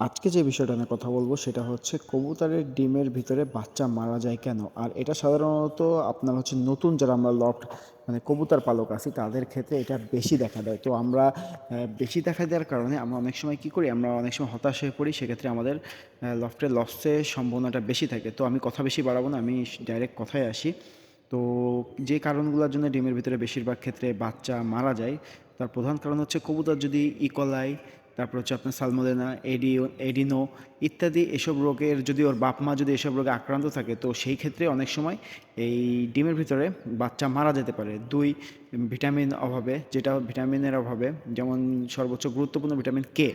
আজকে যে বিষয়টা নিয়ে কথা বলব সেটা হচ্ছে কবুতরের ডিমের ভিতরে বাচ্চা মারা যায় কেন? আর এটা সাধারণত আপনার হচ্ছে নতুন যারা আমরা লফট মানে কবুতর পালক আছি, তাদের ক্ষেত্রে এটা বেশি দেখা দেয়। তো আমরা বেশি দেখা দেওয়ার কারণে আমরা অনেক সময় কি করি, আমরা অনেক সময় হতাশ হয়ে পড়ি, সেক্ষেত্রে আমাদের লফটের লসের সম্ভাবনাটা বেশি থাকে। তো আমি কথা বেশি বাড়াবো না, আমি ডাইরেক্ট কথায় আসি। তো যে কারণগুলোর জন্য ডিমের ভিতরে বেশিরভাগ ক্ষেত্রে বাচ্চা মারা যায়, তার প্রধান কারণ হচ্ছে কবুতর যদি ইকলাই তারপর হচ্ছে আপনার সালমোলেনা এডিও এডিনো ইত্যাদি এসব রোগের যদি ওর বাপ মা যদি এসব রোগে আক্রান্ত থাকে, তো সেই ক্ষেত্রে অনেক সময় এই ডিমের ভিতরে বাচ্চা মারা যেতে পারে। দুই, ভিটামিন অভাবে, যেটা ভিটামিনের অভাবে, যেমন সর্বোচ্চ গুরুত্বপূর্ণ ভিটামিন কে,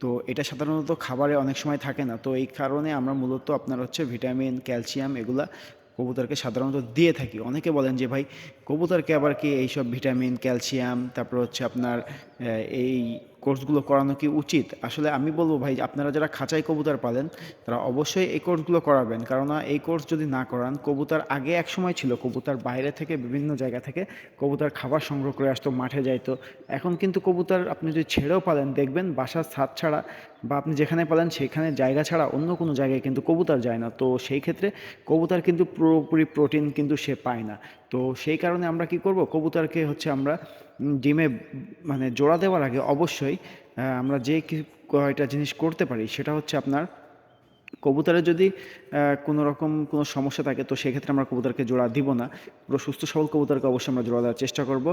তো এটা সাধারণত খাবারে অনেক সময় থাকে না। তো এই কারণে আমরা মূলত আপনার হচ্ছে ভিটামিন, ক্যালসিয়াম এগুলা কবুতরকে সাধারণত দিয়ে থাকি। অনেকে বলেন যে, ভাই, কবুতরকে আবার কি এইসব ভিটামিন, ক্যালসিয়াম, তারপর হচ্ছে আপনার এই কোর্সগুলো করানো কি উচিত? আসলে আমি বলব ভাই, আপনারা যারা খাঁচাই কবুতর পালেন, তারা অবশ্যই এই কোর্সগুলো করাবেন। কেননা এই কোর্স যদি না করান, কবুতর আগে এক সময় ছিল, কবুতর বাইরে থেকে বিভিন্ন জায়গা থেকে কবুতর খাবার সংগ্রহ করে আসতো, মাঠে যাইতো। এখন কিন্তু কবুতর আপনি যদি ছেড়েও পালেন, দেখবেন বাসার ছাদ ছাড়া বা আপনি যেখানে পালেন, সেখানে জায়গা ছাড়া অন্য কোনো জায়গায় কিন্তু কবুতর যায় না। তো সেই ক্ষেত্রে কবুতর কিন্তু পুরোপুরি প্রোটিন কিন্তু সে পায় না। তো সেই কারণে আমরা কি করব? কবুতরকে হচ্ছে আমরা ডিমে মানে জোড়া দেওয়ার আগে অবশ্যই আমরা যে কয়টা জিনিস করতে পারি সেটা হচ্ছে আপনার কবুতরের যদি কোনো রকম কোনো সমস্যা থাকে তো সেক্ষেত্রে আমরা কবুতরকে জোড়া দিব না। পুরো সুস্থ সবল কবুতরকে অবশ্যই আমরা জোড়া দেওয়ার চেষ্টা করব।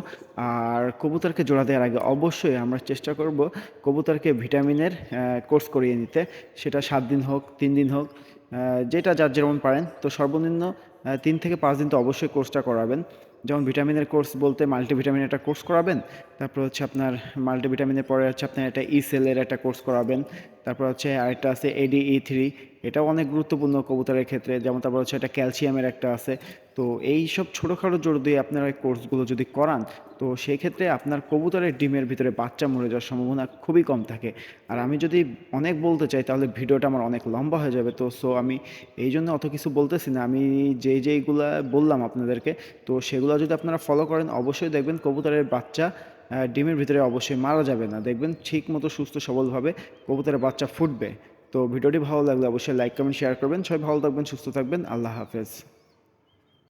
আর কবুতরকে জোড়া দেওয়ার আগে অবশ্যই আমরা চেষ্টা করব কবুতরকে ভিটামিনের কোর্স করিয়ে নিতে। সেটা সাত দিন হোক, তিন দিন হোক যেটা যার যেমন পারেন। তো সর্বনিম্ন তিন থেকে পাঁচ দিন তো অবশ্যই কোর্সটা করাবেন। যেমন ভিটামিনের কোর্স বলতে মাল্টিভিটামিন একটা কোর্স করাবেন, তারপর হচ্ছে আপনার মাল্টিভিটামিনের পরে হচ্ছে আপনার একটা ই সেলের একটা কোর্স করাবেন। তারপর হচ্ছে আরেকটা আছে এডি ই থ্রি এটাও অনেক গুরুত্বপূর্ণ কবুতরের ক্ষেত্রে। যেমন তারপর হচ্ছে একটা ক্যালসিয়ামের একটা আছে। তো এই সব ছোটোখাটো জোর দিয়ে আপনারা কোর্সগুলো যদি করান, তো সেই ক্ষেত্রে আপনার কবুতরের ডিমের ভিতরে বাচ্চা মরে যাওয়ার সম্ভাবনা খুবই কম থাকে। আর আমি যদি অনেক বলতে চাই, তাহলে ভিডিওটা আমার অনেক লম্বা হয়ে যাবে। তো সো আমি এই জন্য অত কিছু বলতেছি না। আমি যেই যেইগুলা বললাম আপনাদেরকে, তো সেগুলো যদি আপনারা ফলো করেন, অবশ্যই দেখবেন কবুতরের বাচ্চা ডিমের ভিতরে অবশ্যই মারা যাবে না। দেখবেন ঠিক মতো সুস্থ সবলভাবে কবুতরের বাচ্চা ফুটবে। তো ভিডিওটি ভালো লাগলে অবশ্যই লাইক কমেন্ট শেয়ার করবেন। সবাই ভালো থাকবেন, সুস্থ থাকবেন। আল্লাহ হাফেজ।